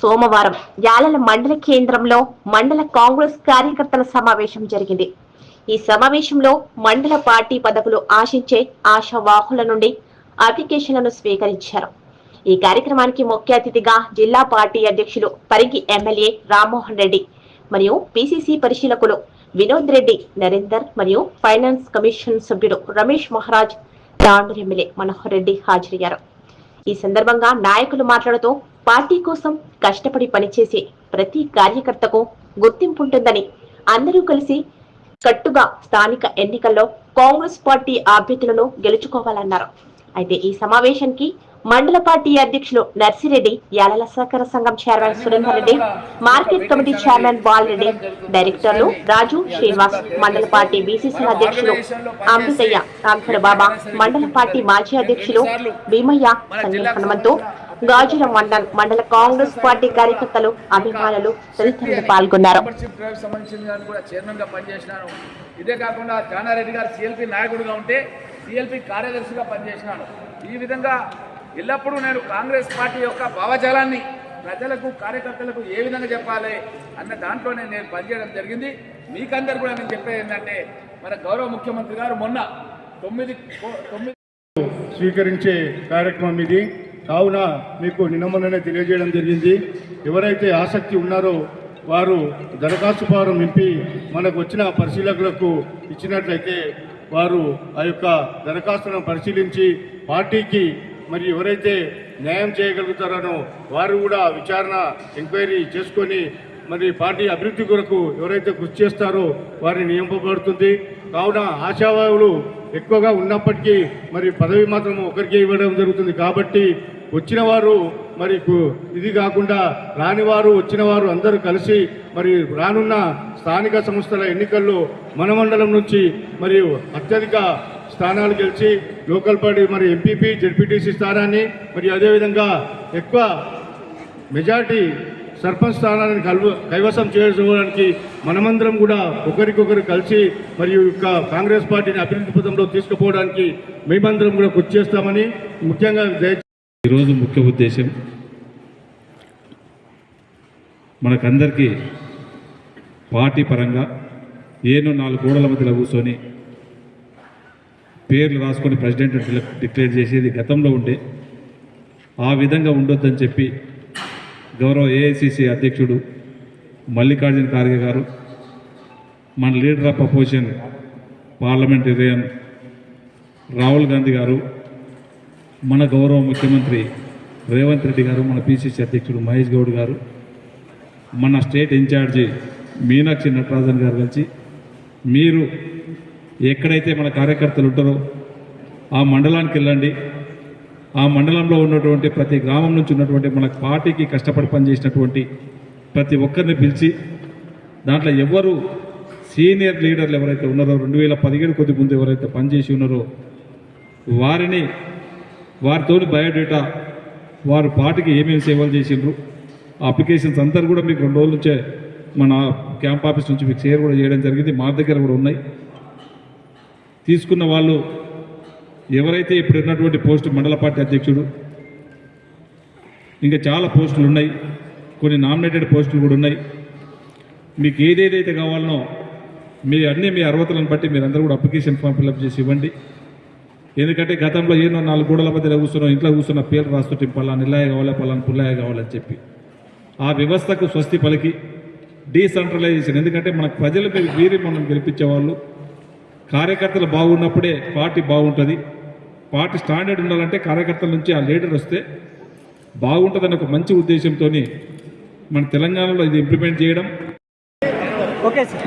సోమవారం యాలల మండల కేంద్రంలో మండల కాంగ్రెస్ కార్యకర్తల సమావేశం జరిగింది. ఈ సమావేశంలో మండల పార్టీ పదవులు ఆశించే ఆశావాహుల నుండి అప్లికేషన్లను స్వీకరించారు. ఈ కార్యక్రమానికి ముఖ్య అతిథిగా జిల్లా పార్టీ అధ్యక్షులు పరిగి ఎమ్మెల్యే రామ్మోహన్ రెడ్డి మరియు పిసిసి పరిశీలకులు వినోద్ రెడ్డి నరేందర్ మరియు ఫైనాన్స్ కమిషన్ సభ్యుడు రమేష్ మహారాజ్ తాండూరు ఎమ్మెల్యే మనోహర్ రెడ్డి హాజరయ్యారు. ఈ సందర్భంగా నాయకులు మాట్లాడుతూ పార్టీ కోసం కష్టపడి పనిచేసే ప్రతి కార్యకర్తకు గుర్తింపు ఉంటుందని అందరూ కలిసి కట్టుగా స్థానిక ఎన్నికల్లో కాంగ్రెస్ పార్టీ అభ్యర్థులను గెలుచుకోవాలన్నారు. అయితే ఈ సమావేశానికి మండల పార్టీ అధ్యక్షులు నర్సిరెడ్డి యాలల సహకార సంఘం chairman Surender Reddy market committee chairman Balareddy డైరెక్టర్లు రాజు శ్రీనివాస్ మండల పార్టీ బీసీసీ అధ్యక్షులు అమృతయ్య రాంఖడ బాబా మండల పార్టీ మాజీ అధ్యక్షులు భీమయ్య సంజయ్ హనుమంతు గాజుల మండల్ మండల కాంగ్రెస్ పార్టీ కార్యకర్తలు అభిమానులు తదితరులు పాల్గొన్నారు. ఇదే కాకుండా జానారెడ్డి గారు సిఎల్పి నాయకుడిగా ఉంటే సిఎల్పి కార్యదర్శిగా పనిచేసినాను ఈ విధంగా ఎల్లప్పుడూ నేను కాంగ్రెస్ పార్టీ యొక్క భావజాలాన్ని ప్రజలకు కార్యకర్తలకు ఏ విధంగా చెప్పాలి అన్న దాంట్లోనే నేను పనిచేయడం జరిగింది. మీకందరు కూడా నేను చెప్పేది ఏంటంటే మన గౌరవ ముఖ్యమంత్రి గారు మొన్న తొమ్మిది తొమ్మిది స్వీకరించే కార్యక్రమం ఇది. కావున మీకు నిన్న తెలియజేయడం జరిగింది. ఎవరైతే ఆసక్తి ఉన్నారో వారు దరఖాస్తు ఫారం నింపి మనకు వచ్చిన పరిశీలకులకు ఇచ్చినట్లయితే వారు ఆ యొక్క దరఖాస్తులను పరిశీలించి పార్టీకి మరి ఎవరైతే న్యాయం చేయగలుగుతారనో వారు కూడా విచారణ ఎంక్వైరీ చేసుకొని మరి పార్టీ అభివృద్ధి కొరకు ఎవరైతే కృషి చేస్తారో వారిని నియమింపబడుతుంది. కావున ఆశావాయువులు ఎక్కువగా ఉన్నప్పటికీ మరి పదవి మాత్రం ఒకరికి ఇవ్వడం జరుగుతుంది. కాబట్టి వచ్చిన వారు మరి కు- ఇది కాకుండా రానివారు వచ్చిన వారు అందరూ కలిసి మరి రానున్న స్థానిక సంస్థల ఎన్నికల్లో మన మండలం నుంచి మరియు అత్యధిక స్థానాలు గెలిచి లోకల్ పార్టీ మరి ఎంపీపీ జెడ్పీటీసీ స్థానాన్ని మరియు అదేవిధంగా ఎక్కువ మెజార్టీ సర్పంచ్ స్థానాన్ని కల్వ కైవసం చేసుకోవడానికి మనమందరం కూడా ఒకరికొకరు కలిసి మరియు యొక్క కాంగ్రెస్ పార్టీని అభివృద్ధి పథంలో తీసుకుపోవడానికి మేమందరం కూడా కృషి చేస్తామని ముఖ్యంగా ఈరోజు ముఖ్య ఉద్దేశం మనకందరికీ పార్టీ పరంగా ఏను నాలుగు గోడల మధ్యలో కూర్చొని పేర్లు రాసుకొని ప్రెసిడెంట్ డిక్లేర్ చేసేది గతంలో ఉండే. ఆ విధంగా ఉండొద్దని చెప్పి గౌరవ ఏఐసిసి అధ్యక్షుడు మల్లికార్జున ఖార్గే గారు మన leader of opposition parliamentarian Rahul Gandhi గారు మన గౌరవ ముఖ్యమంత్రి రేవంత్ రెడ్డి గారు మన పిసిసి అధ్యక్షుడు మహేష్ గౌడ్ గారు మన స్టేట్ ఇన్ఛార్జి మీనాక్షి నటరాజన్ గారు కలిసి మీరు ఎక్కడైతే మన కార్యకర్తలు ఉంటారో ఆ మండలానికి వెళ్ళండి. ఆ మండలంలో ఉన్నటువంటి ప్రతి గ్రామం నుంచి ఉన్నటువంటి మన పార్టీకి కష్టపడి పనిచేసినటువంటి ప్రతి ఒక్కరిని పిలిచి దాంట్లో ఎవరు సీనియర్ లీడర్లు ఎవరైతే ఉన్నారో రెండు వేల పదిహేడు కొద్ది ముందు ఎవరైతే పనిచేసి ఉన్నారో వారిని వారితో బయోడేటా వారు పార్టీకి ఏమేమి సేవలు చేసిండ్రు? ఆ అప్లికేషన్స్ అందరు కూడా మీకు రెండు రోజుల నుంచే మన క్యాంప్ ఆఫీస్ నుంచి మీకు షేర్ కూడా చేయడం జరిగింది. మా దగ్గర కూడా ఉన్నాయి. తీసుకున్న వాళ్ళు ఎవరైతే ఇప్పుడు ఉన్నటువంటి పోస్టు మండల పార్టీ అధ్యక్షుడు ఇంకా చాలా పోస్టులు ఉన్నాయి. కొన్ని నామినేటెడ్ పోస్టులు కూడా ఉన్నాయి. మీకు ఏదేదైతే కావాలనో మీ అన్నీ మీ అర్హతలను బట్టి మీరందరూ కూడా అప్లికేషన్ ఫామ్ ఫిల్అప్ చేసి ఇవ్వండి. ఎందుకంటే గతంలో ఏదో నాలుగు గోడల మధ్యలో కూర్చున్నాం ఇంట్లో కూర్చున్న పేర్లు రాస్తుంటే పలా నిల్లాయ కావాలి పలానా పుల్లాయ కావాలని చెప్పి. ఆ వ్యవస్థకు స్వస్తి పలికి డీసెంట్రలైజేషన్. ఎందుకంటే మన ప్రజలు వీరి మనం గెలిపించేవాళ్ళు కార్యకర్తలు బాగున్నప్పుడే పార్టీ బాగుంటుంది. పార్టీ స్టాండర్డ్ ఉండాలంటే కార్యకర్తల నుంచి ఆ లీడర్ వస్తే బాగుంటుందని ఒక మంచి ఉద్దేశంతో మన తెలంగాణలో ఇది ఇంప్లిమెంట్ చేయడం. Okay sir.